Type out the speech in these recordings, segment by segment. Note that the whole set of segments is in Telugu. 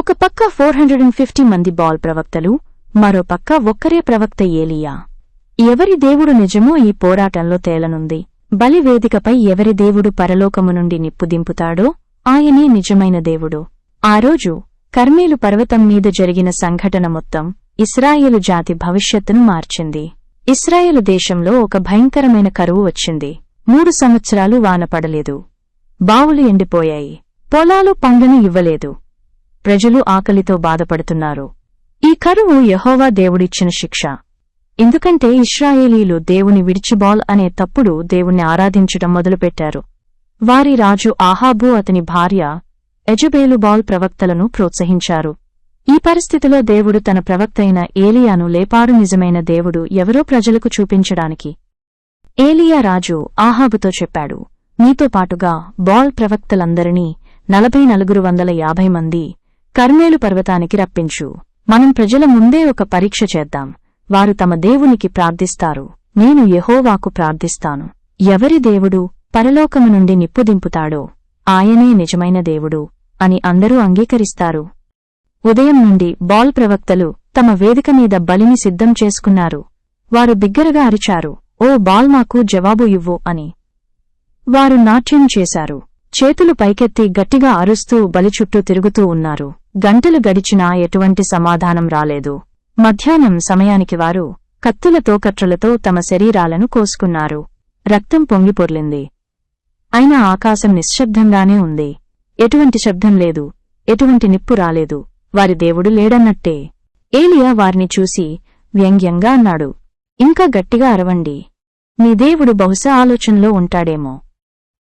ఒక పక్క ఫోర్ హండ్రెడ్ అండ్ ఫిఫ్టీ మంది బాల్ ప్రవక్తలు మరో పక్క ఒక్కరే ప్రవక్త ఏలియా. ఎవరి దేవుడు నిజమో ఈ పోరాటంలో తేలనుంది. బలి వేదికపై ఎవరి దేవుడు పరలోకము నుండి నిప్పు దింపుతాడో ఆయనే నిజమైన దేవుడు. ఆ రోజు కర్మేలు పర్వతం మీద జరిగిన సంఘటన మొత్తం ఇస్రాయేలు జాతి భవిష్యత్తును మార్చింది. ఇస్రాయేలు దేశంలో ఒక భయంకరమైన కరువు వచ్చింది. మూడు సంవత్సరాలు వాన పడలేదు. బావులు ఎండిపోయాయి. పొలాలు పంగను ఇవ్వలేదు. ప్రజలు ఆకలితో బాధపడుతున్నారు. ఈ కరువు యెహోవా దేవుడిచ్చిన శిక్ష. ఎందుకంటే ఇస్రాయేలీలు దేవుని విడిచిబాల్ అనే తప్పుడు దేవుణ్ణి ఆరాధించడం మొదలుపెట్టారు. వారి రాజు ఆహాబు అతని భార్య ఎజబేలుబాల్ ప్రవక్తలను ప్రోత్సహించారు. ఈ పరిస్థితిలో దేవుడు తన ప్రవక్తైన ఏలియాను లేపాడు నిజమైన దేవుడు ఎవరో ప్రజలకు చూపించడానికి. ఏలియా రాజు ఆహాబుతో చెప్పాడు నీతో పాటుగా బాల్ ప్రవక్తలందరినీ నలభై నలుగురు వందల యాభై మంది కర్మేలు పర్వతానికి రప్పించు. మనం ప్రజల ముందే ఒక పరీక్ష చేద్దాం. వారు తమ దేవునికి ప్రార్థిస్తారు. నేను యహోవాకు ప్రార్థిస్తాను. ఎవరి దేవుడు పరలోకము నుండి నిప్పుదింపుతాడో ఆయనే నిజమైన దేవుడు అని అందరూ అంగీకరిస్తారు. ఉదయం నుండి బాల్ ప్రవక్తలు తమ వేదిక మీద బలిని సిద్ధం చేసుకున్నారు. వారు బిగ్గరగా అరిచారు. ఓ బాల్ మాకు జవాబు ఇవ్వు అని వారు నాట్యం చేశారు. చేతులు పైకెత్తి గట్టిగా అరుస్తూ బలి చుట్టూ తిరుగుతూ ఉన్నారు. గంటలు గడిచినా ఎటువంటి సమాధానం రాలేదు. మధ్యాహ్నం సమయానికి వారు కత్తులతో కట్రలతో తమ శరీరాలను కోసుకున్నారు. రక్తం పొంగిపొర్లింది అయినా ఆకాశం నిశ్శబ్దంగానే ఉంది. ఎటువంటి శబ్దం లేదు. ఎటువంటి నిప్పు రాలేదు. వారి దేవుడు లేడన్నట్టే. ఏలియా వారిని చూసి వ్యంగ్యంగా అన్నాడు. ఇంకా గట్టిగా అరవండి. మీ దేవుడు బహుశా ఆలోచనలో ఉంటాడేమో.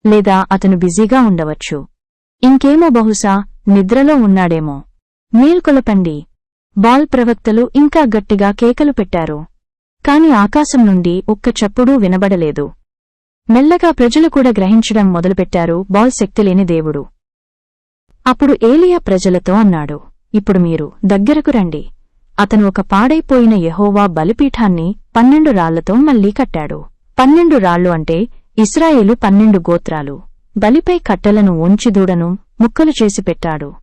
లేదా అతను బిజీగా ఉండవచ్చు. ఇంకేమో బహుశా నిద్రలో ఉన్నాడేమో. మేల్కొలపండి. బాల్ ప్రవక్తలు ఇంకా గట్టిగా కేకలు పెట్టారు. కాని ఆకాశం నుండి ఒక్క చప్పుడూ వినబడలేదు. మెల్లగా ప్రజలు కూడా గ్రహించడం మొదలుపెట్టారు బాల్ శక్తిలేని దేవుడు. అప్పుడు ఏలియా ప్రజలతో అన్నాడు ఇప్పుడు మీరు దగ్గరకు రండి. అతను ఒక పాడైపోయిన యహోవా బలిపీఠాన్ని పన్నెండు రాళ్ళతో మళ్ళీ కట్టాడు. పన్నెండు రాళ్ళు అంటే ఇస్రాయేలు పన్నెండు గోత్రాలు. బలిపై కట్టెలను ఉంచిదూడను ముక్కలు చేసి పెట్టాడు.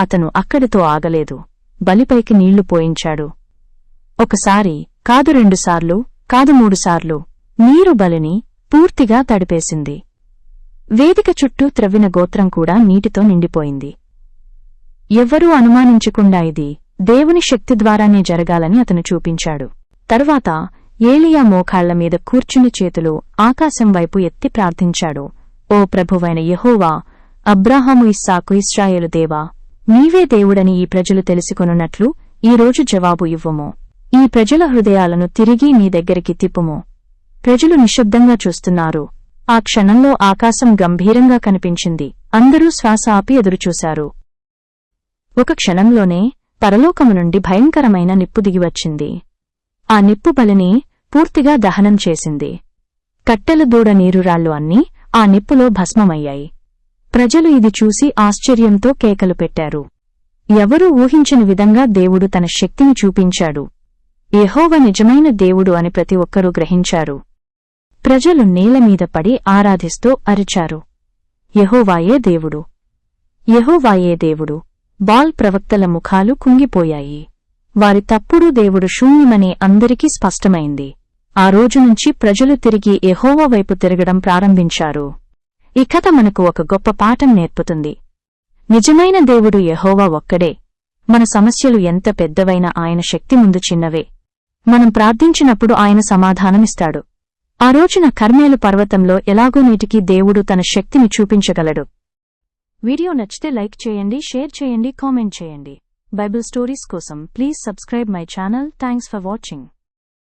అతను అక్కడితో ఆగలేదు. బలిపైకి నీళ్ళు పోయించాడు. ఒకసారి కాదు రెండుసార్లు కాదు మూడుసార్లు నీరు బలిని పూర్తిగా తడిపేసింది. వేదిక చుట్టూ త్రవ్విన గోత్రం కూడా నీటితో నిండిపోయింది. ఎవ్వరూ అనుమానించకుండా ఇది దేవుని శక్తి ద్వారానే జరగాలని అతను చూపించాడు. తరువాత ఏలియా మోకాళ్ళ మీద కూర్చుని చేతులు ఆకాశం వైపు ఎత్తి ప్రార్థించాడు. ఓ ప్రభువైన యెహోవా అబ్రాహాము ఇస్సాకు ఇస్రాయేలు దేవా నీవే దేవుడని ఈ ప్రజలు తెలుసుకొనున్నట్లు ఈరోజు జవాబు ఇవ్వము. ఈ ప్రజల హృదయాలను తిరిగి నీ దగ్గరికి తిప్పుము. ప్రజలు నిశ్శబ్దంగా చూస్తున్నారు. ఆ క్షణంలో ఆకాశం గంభీరంగా కనిపించింది. అందరూ శ్వాస ఆపి ఎదురుచూశారు. ఒక క్షణంలోనే పరలోకము నుండి భయంకరమైన నిప్పు దిగివచ్చింది. ఆ నిప్పు బలిని పూర్తిగా దహనం చేసింది. కట్టెల దూడ నీరురాళ్ళు అన్నీ ఆ నిప్పులో భస్మమయ్యాయి. ప్రజలు ఇది చూసి ఆశ్చర్యంతో కేకలు పెట్టారు. ఎవరూ ఊహించని విధంగా దేవుడు తన శక్తిని చూపించాడు. యహోవ నిజమైన దేవుడు అని ప్రతి ఒక్కరూ గ్రహించారు. ప్రజలు నేలమీద పడి ఆరాధిస్తూ అరిచారు. యహోవాయే దేవుడు. యహోవాయే దేవుడు. బాల్ ప్రవక్తల ముఖాలు కుంగిపోయాయి. వారి తప్పుడు దేవుడు శూన్యమనే అందరికీ స్పష్టమైంది. ఆ రోజు నుంచి ప్రజలు తిరిగి ఎహోవా వైపు తిరగడం ప్రారంభించారు. ఈ కథ మనకు ఒక గొప్ప పాఠం నేర్పుతుంది. నిజమైన దేవుడు ఎహోవా ఒక్కడే. మన సమస్యలు ఎంత పెద్దవైనా ఆయన శక్తి ముందు చిన్నవే. మనం ప్రార్థించినప్పుడు ఆయన సమాధానమిస్తాడు. ఆ రోజున కర్మేలు పర్వతంలో ఎలాగో నీటికి దేవుడు తన శక్తిని చూపించగలడు. వీడియో నచ్చితే లైక్ చేయండి షేర్ చేయండి కామెంట్ చేయండి. బైబిల్ స్టోరీస్ కోసం please subscribe my channel. Thanks for watching.